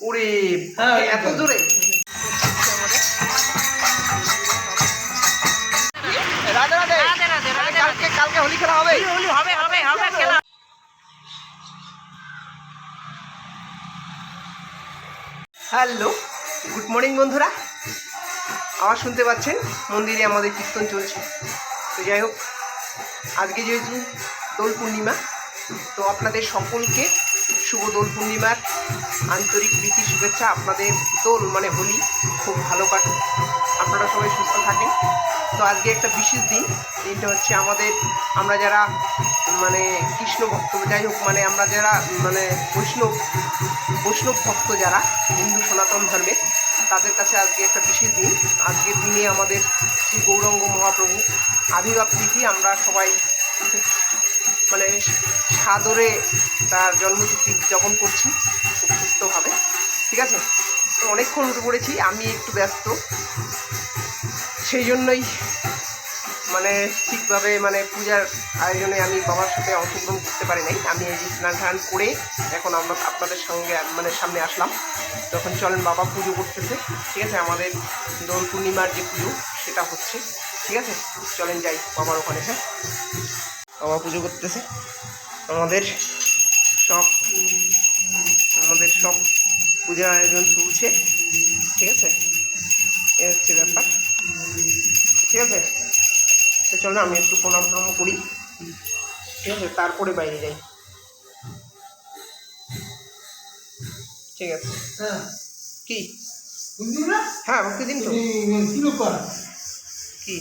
ওরে হ্যাঁ, এত একদম। জোরে। রাধে রাধে। রাধে রাধে, রাধে কালকে কালকে হোলি খেলা হবে। হোলি হবে হবে হবে খেলা। হ্যালো গুড মর্নিং বন্ধুরা। আওয়াজ শুনতে পাচ্ছেন? মন্দিরে আমাদের কীর্তন চলছে। তো যাই হোক আজকে যেহেতু দোল পূর্ণিমা তো আপনাদের সকলকে শুভ দোল পূর্ণিমার আন্তরিক প্রীতি, শুভেচ্ছা আপনাদের দোল মানে হোলি খুব ভালো কাটুক। আপনারা সবাই সুস্থ থাকেন। তো আজকে একটা বিশেষ দিন। দিনটা হচ্ছে আমাদের, আমরা যারা মানে কৃষ্ণ ভক্ত, যাই হোক মানে আমরা যারা মানে বৈষ্ণব বৈষ্ণব ভক্ত যারা, হিন্দু সনাতন ধর্মের তাদের কাছে আজকে একটা বিশেষ দিন। আজকের দিনে আমাদের শ্রী গৌরঙ্গ মহাপ্রভু আবির্ভাব তিথি, আমরা সবাই মানে সাদরে তার জন্মতিথি উদযাপন করছি খুব সুস্থভাবে। ঠিক আছে? তো অনেকক্ষণ উঠে পড়েছি, আমি একটু ব্যস্ত। সেই জন্যই মানে ঠিকভাবে মানে পূজার আয়োজনে আমি বাবার সাথে অংশগ্রহণ করতে পারি নাই। আমি এই স্নান টান করে এখন আমরা আপনাদের সঙ্গে মানে সামনে আসলাম। তখন চলেন বাবা পুজো করতেছে। ঠিক আছে? আমাদের দোল পূর্ণিমার যে পুজো, সেটা হচ্ছে। ঠিক আছে? চলেন যাই বাবার ওখানে হ্যাঁ? বাবা পুজো করতেছে। আমাদের সব আমাদের সব পূজা আয়োজন চলছে ঠিক আছে? এ হচ্ছে ব্যাপার। ঠিক আছে? তো চলো আমি একটু প্রণাম প্রণাম করি। ঠিক আছে? তারপরে বাইরে যাই। ঠিক আছে? হ্যাঁ। কি? হ্যাঁ দিন তো। কি?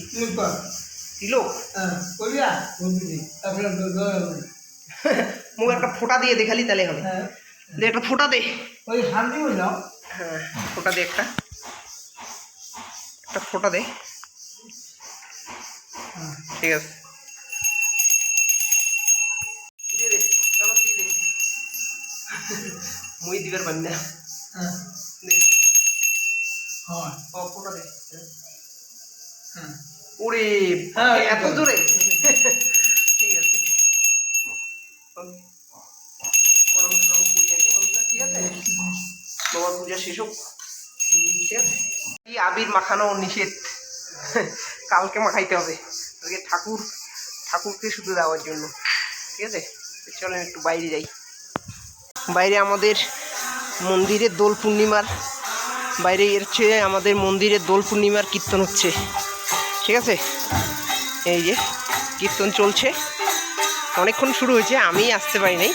তিলক হ্যাঁ মুখ একটা ফোঁটা দিয়ে দেখালি তাহলে হবে। হ্যাঁ। দে একটা ফোঁটা দে। ওই শান্তি বললাম হ্যাঁ ফোঁটা দে একটা। একটা ফোঁটা দে। ঠিক আছে। দিয়ে দে চলো দিয়ে দে। মুই দিবার বান্না হ্যাঁ। দে। হয় ফোঁটা দে। হ্যাঁ। ওরে হ্যাঁ, এত। জোরে? ঠিক আছে। প্রণাম প্রণাম করি আগে বন্ধুরা, ঠিক আছে? বাবার পূজা শেষ হোক। ঠিক আছে। এই আবির মাখানো নিষেধ। কালকে মাখাইতে হবে। আজকে ঠাকুর ঠাকুরকে শুধু দেওয়ার জন্য। ঠিক আছে? চলেন একটু বাইরে যাই। বাইরে আমাদের মন্দিরের দোল পূর্ণিমার বাইরে এর চেয়ে আমাদের মন্দিরের দোল পূর্ণিমার কীর্তন হচ্ছে। ঠিক আছে? এই যে, কীর্তন চলছে। অনেকক্ষণ শুরু হয়েছে আমি আসতে পারি নাই।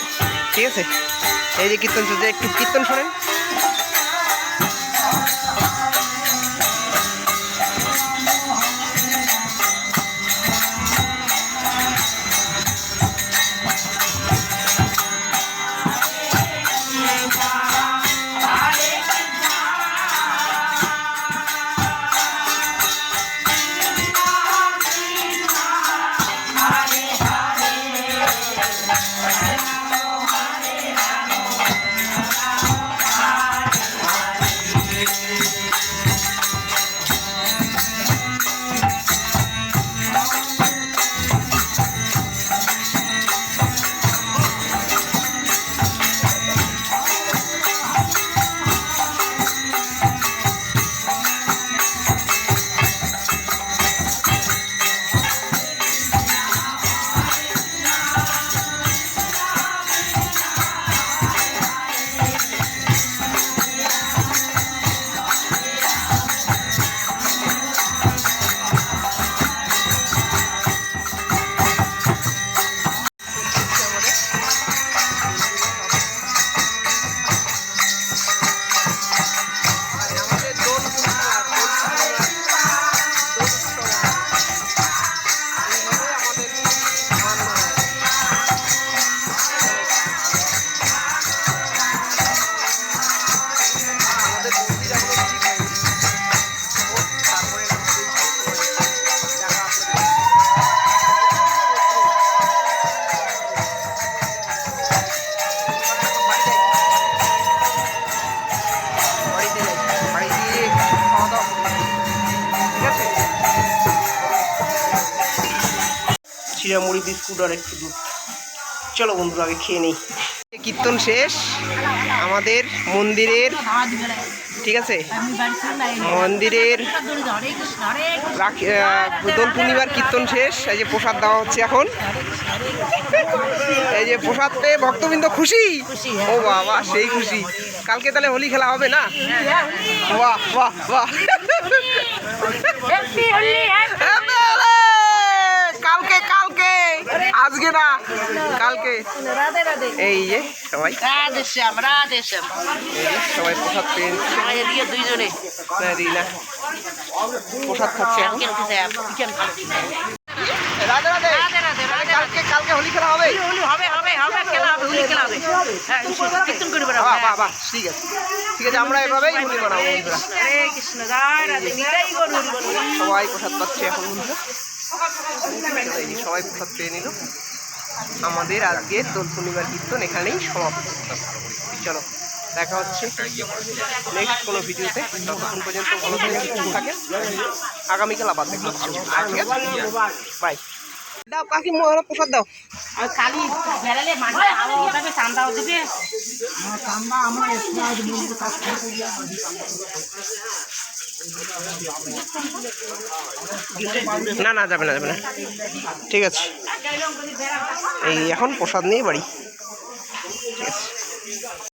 ঠিক আছে? এই যে কীর্তন চলছে, একটু কীর্তন শোনেন। চিড়া মুড়ি বিস্কুট আর একটু দুধ। চলো বন্ধুরা আগে খেয়ে নেই। কীর্তন শেষ। আমাদের মন্দিরের ঠিক আছে? মন্দিরের দোল পূর্ণিমার কীর্তন শেষ। এই যে প্রসাদ দেওয়া হচ্ছে এখন। এই যে প্রসাদ পেয়ে ভক্তবৃন্দ খুশি। ও বাবা সেই খুশি। কালকে তাহলে হোলি খেলা হবে না? বাহ বাহ বাহ কালকে কালকে আজকে না কালকে। এই যে সবাই। সবাই প্রসাদ পেয়ে নিচ্ছে। আমার এদিকে দুইজনে না, প্রসাদ খাচ্ছে হ্যাঁ ঠিক আছে। আমরা সবাই প্রসাদ পাচ্ছে এখন বন্ধুরা। সবাই প্রসাদ পেয়ে নিল। আমাদের আজকের দোল পূর্ণিমার কীর্তন এখানেই সমাপ্ত। চলো দেখা হচ্ছে নেক্সট কোনো ভিডিওতে। ততক্ষণ পর্যন্ত ভালো সুস্থ আগামীকাল আবার দেখা হচ্ছে। ঠিক আছে? বাই দাও কাকি মোহরা প্রসাদ দাও। আর কালি বেড়ালে ওটাকে চান্দাও দিবে না না, যাবে না যাবে না। ঠিক আছে। এই এখন প্রসাদ নিয়ে বাড়ি। ঠিক আছে।